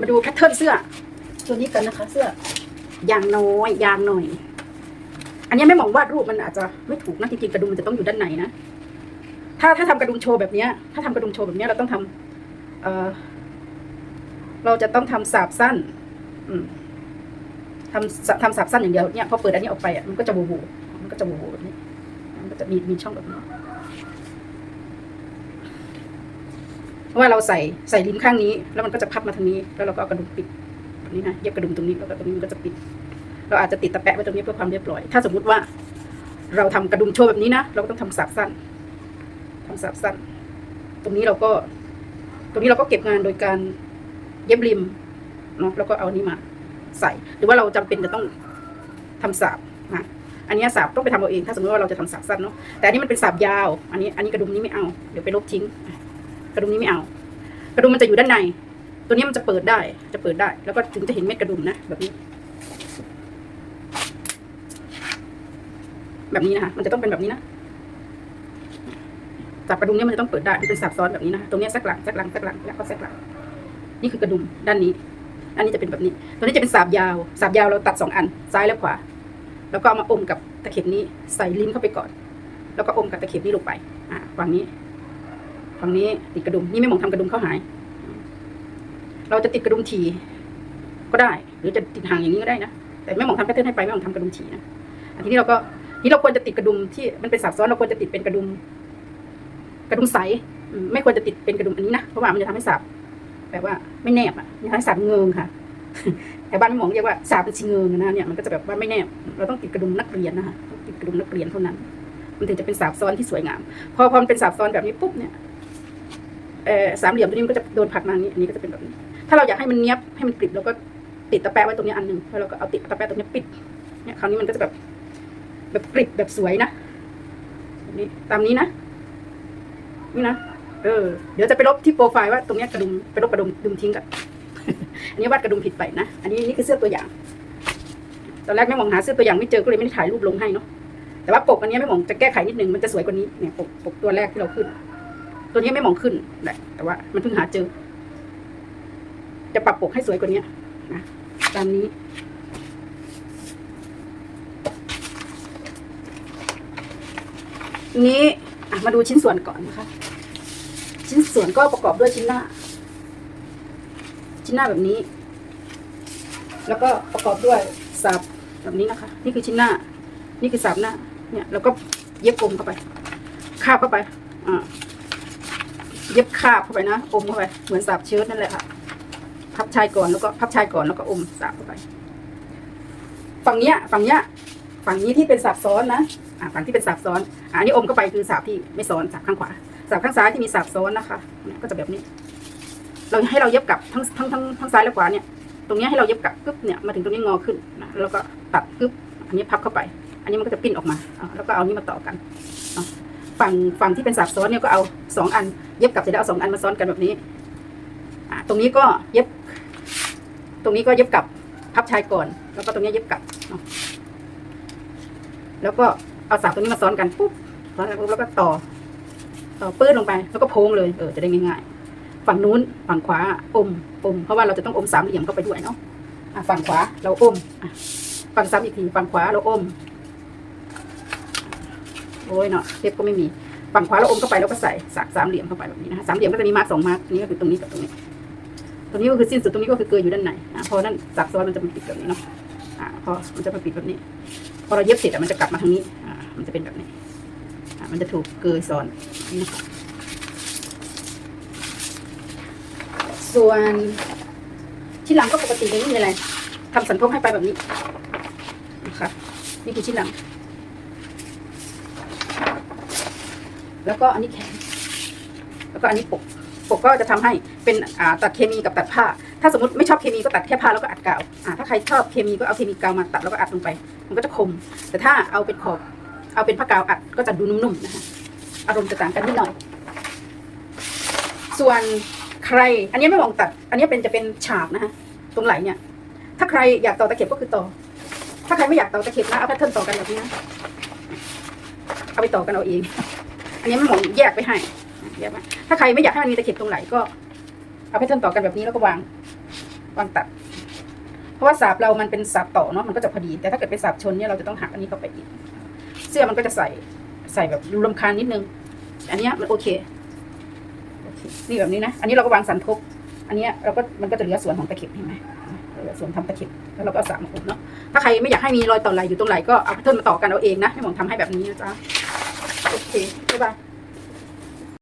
มาดูแพทเทิร์นเสื้อ ตัวนี้กันนะคะ เสื้อยางน้อยยางหน่อย อันนี้ไม่มองวาดรูปมันอาจจะไม่ถูกนะจริงๆกระดุมมันจะต้องอยู่ด้านในนะถ้าถ้าทำกระดุมโชว์แบบเนี้ยถ้าทำกระดุมโชว์แบบเนี้ยเราต้องทำเออเราจะต้องทำสาบสั้นอืมทำทำสาบสั้นอย่างเดียวเนี่ยพอเปิดอันนี้ออกไปอะมันก็จะโบโบมันก็จะโบโบแบบนี้ มันก็จะมีมีช่องแบบนี้เพราะ ว่าเราใส่ใส่ลิ้นข้างนี้ แล้วมันก็จะพับมาทางนี้ แล้วเราก็เอากระดุมปิดแบบนี้นะเย็บกระดุมตรงนี้แล้วก็ตรงนี้มันก็จะปิด เราอาจจะติดตะแปะไว้ตรงนี้เพื่อความเรียบร้อย ถ้าสมมุติว่า เราทำกระดุมโชว์แบบนี้นะเราก็ต้องทำสาบสั้นทำสาบสั้น ตรงนี้เราก็ ตรงนี้เราก็เก็บงานโดยการเย็บริมเนาะแล้วก็เอานี้มา ใส่ หรือว่าเราจำเป็นจะต้องทำสาบนะอันนี้สาบต้องไปทำเอาเอง ถ้าสมมติว่าเราจะทำสาบสั้นเนาะแต่อันนี้มันเป็นสาบยาว อันนี้อันนี้กระดุมนี้ไม่เอาเดี๋ยวไปลบทิ้ง กระดุมนี้ไม่เอา กระดุมมันจะอยู่ด้านใน ตัวนี้มันจะเปิดได้ จะเปิดได้ แล้วก็ถึงจะเห็นเม็ดกระดุมนะแบบนี้ แบบนี้นะคะมันจะต้องเป็นแบบนี้นะสับกระดุมเนี่ยมันจะต้องเปิดได้เป็นสับซ้อนแบบนี้นะตรงนี้สักหลังสักหลังสักหลังแล้วก็สักหลัง นี่คือกระดุมด้านนี้ อันนี้จะเป็นแบบนี้ ตัวนี้จะเป็นสาบยาวสาบยาวเราตัดสองอัน ซ้ายและขวา แล้วก็เอามาอมกับตะเข็บนี้ใส่ลิ้นเข้าไปก่อน แล้วก็อมกับตะเข็บนี้ลงไป อ่าฝั่งนี้ ฝั่งนี้ติดกระดุมนี่ไม่มองทำกระดุมเข้าหาย เราจะติดกระดุมทีก็ได้ หรือจะติดห่างอย่างนี้ก็ได้นะแต่ไม่มองทำแพทเทิร์นให้ไปไม่มองทำกระดุมทีนะทีนี้เราก็ที่เราควรจะติดกระดุมที่มันเป็นสับซ้อนเราควรจะติดเป็นกระดุม กระดุมใสไม่ควรจะติดเป็นกระดุมอันนี้นะเพราะว่ามันจะทำให้สับแบบว่าไม่แนบอะมันทำให้สับเงิงค่ะแต่บ้านไม่มองเรียกว่าสับเป็นชิงเงิงนะเนี่ยมันก็จะแบบว่าไม่แนบเราต้องติดกระดุมนักเรียนนะคะติดกระดุมนักเรียนเท่านั้น มันถึงจะเป็นสับซ้อนที่สวยงาม พอพอมันเป็นสับซ้อนแบบนี้ปุ๊บเนี่ย สามเหลี่ยมตัวนี้มันก็จะโดนผลักมาอย่างนี้อันนี้ก็จะเป็นแบบนี้ ถ้าเราอยากให้มันเนี้ยบให้มันกริบเราก็ติดตะแปะไว้ตรงนี้อันหนึ่งแล้วเราก็เอาติดตะแปะตรงนี้ปิดเนี่ยคราวนี้มันก็จะแบบ แบบกริบแบบสวยนะนี้ตามนี้นะนี่นะเออเดี๋ยวจะไปลบที่โปรไฟล์ว่าตรงนี้กระดุมไปลบกระดุมดุมทิ้งกันอันนี้วาดกระดุมผิดไปนะอันนี้นี่คือเสื้อตัวอย่าง ตอนแรกไม่มองหาเสื้อตัวอย่างไม่เจอก็เลยไม่ได้ถ่ายรูปลงให้เนาะแต่ว่าปกอันนี้ไม่มองจะแก้ไขนิดนึงมันจะสวยกว่านี้เนี่ยปกปกตัวแรกที่เราขึ้น ตัวนี้ไม่มองขึ้นแหละแต่ว่ามันเพิ่งหาเจอ จะปรับปกให้สวยกว่านี้นะตามนี้ นี้มาดูชิ้นส่วนก่อนนะคะ ชิ้นส่วนก็ประกอบด้วยชิ้นหน้า ชิ้นหน้าแบบนี้ แล้วก็ประกอบด้วยสับแบบนี้นะคะ นี่คือชิ้นหน้า นี่คือสับหน้า เนี่ย แล้วก็เย็บอมเข้าไป คาบเข้าไป อ่า เย็บคาบเข้าไปนะ อมเข้าไป เหมือนสับเชิ้ตนั่นแหละค่ะ พับชายก่อนแล้วก็พับชายก่อนแล้วก็อมสับเข้าไป ฝั่งเนี้ย ฝั่งเนี้ย ฝั่งนี้ที่เป็นสับซ้อนนะ อ่าฝั่งที่เป็นสับซ้อน อันนี้อมเข้าไปคือสับที่ไม่ซ้อนสับข้างขวาสับข้างซ้ายที่มีสับซ้อนนะคะ ก็จะแบบนี้ เราให้เราเย็บกลับทั้งทั้งทั้งทั้งซ้ายและขวาเนี่ย ตรงนี้ให้เราเย็บกลับกึ๊บเนี่ยมาถึงตรงนี้งอขึ้นนะแล้วก็ตัดกึ๊บอันนี้พับเข้าไป อันนี้มันก็จะปิ้นออกมาอ่าแล้วก็เอานี้มาต่อกันเนาะ ฝั่งฝั่งที่เป็นสับซ้อนเนี่ยก็เอาสองอัน เย็บกลับเสร็จแล้วเอาสองอันมาซ้อนกันแบบนี้ตรงนี้ก็เย็บ ตรงนี้ก็เย็บกลับพับชายก่อน แล้วก็ตรงนี้เย็บกลับแล้วก็เอาสากตรงนี้มาซ้อนกันปุ๊บซ้อนกันปุ๊บแล้วก็ต่อ ต่อปื้ดลงไป แล้วก็โพงเลยเออจะได้ง่ายๆ ฝั่งนู้นฝั่งขวาอมอมเพราะว่าเราจะต้องอมสามเหลี่ยมเข้าไปด้วยเนาะฝั่งขวาเราอมฝั่งซ้ำอีกทีฝั่งขวาเราอม โอ้ยเนาะเทปก็ไม่มีฝั่งขวาเราอมเข้าไปแล้วก็ใส่สากสามเหลี่ยมเข้าไปแบบนี้นะคะสามเหลี่ยมก็จะมีมาร์กสองมาร์กนี่ก็คือตรงนี้กับตรงนี้ ตรงนี้ก็คือสิ้นสุดตรงนี้ก็คือเกยอยู่ด้านในอะพอนั่นสักซอนมันจะมาปิดแบบนี้เนาะอ่าพอมันจะมาปิดแบบนี้ พอเราเย็บเสร็จอะมันจะกลับมาทางนี้อ่ามันจะเป็นแบบนี้อ่ามันจะถูกเกยซ้อนนี่นะคะส่วนชิ้นหลังก็ปกติไม่มีอะไรทำสันทบให้ไปแบบนี้นะคะนี่คือชิ้นหลัง แล้วก็อันนี้แขน แล้วก็อันนี้ปก ปกก็จะทำให้เป็นตัดเคมีกับตัดผ้า ถ้าสมมติไม่ชอบเคมีก็ตัดแค่ผ้าแล้วก็อัดกาวถ้าใครชอบเคมีก็เอาเคมีกาวมาตัดแล้วก็อัดลงไป มันก็จะคม แต่ถ้าเอาเป็นขอบ เอาเป็นผ้ากาวอัดก็จะดูนุ่มๆนะคะ อารมณ์จะต่างกันนิดหน่อย ส่วนใคร อันนี้ไม่มองตัด อันนี้เป็นจะเป็นฉากนะคะตรงไหลเนี่ย ถ้าใครอยากต่อตะเข็บก็คือต่อ ถ้าใครไม่อยากต่อตะเข็บนะเอาแพทเทิร์นต่อกันแบบนี้นะเอาไปต่อกันเอาเอง อันนี้ม่มองแยกไปให้แยกมาถ้าใครไม่อยากให้มันมีตะเข็บตรงไหลก็เอาแพทเทิร์นต่อกันแบบนี้แล้วก็วางวางตัด เพราะว่าสาบเรามันเป็นสาบต่อเนาะมันก็จะพอดี แต่ถ้าเกิดเป็นสาบชนเนี่ยเราจะต้องหักอันนี้เข้าไปอีก เสื้อมันก็จะใส่ใส่แบบดูรำคาญนิดนึง อันนี้มันโอเคโอเคนี่แบบนี้นะ อันนี้เราก็วางสันทบอันนี้เราก็มันก็จะเหลือส่วนของตะเข็บเห็นไหมเหลือส่วนทำตะเข็บแล้วเราก็เอาสามมาอุดเนาะถ้าใครไม่อยากให้มีรอยต่อไหลอยู่ตรงไหลก็เอาแพทเทิร์นมาต่อกันเอาเองนะให้หมองทำให้แบบนี้นะจ๊ะ Okay.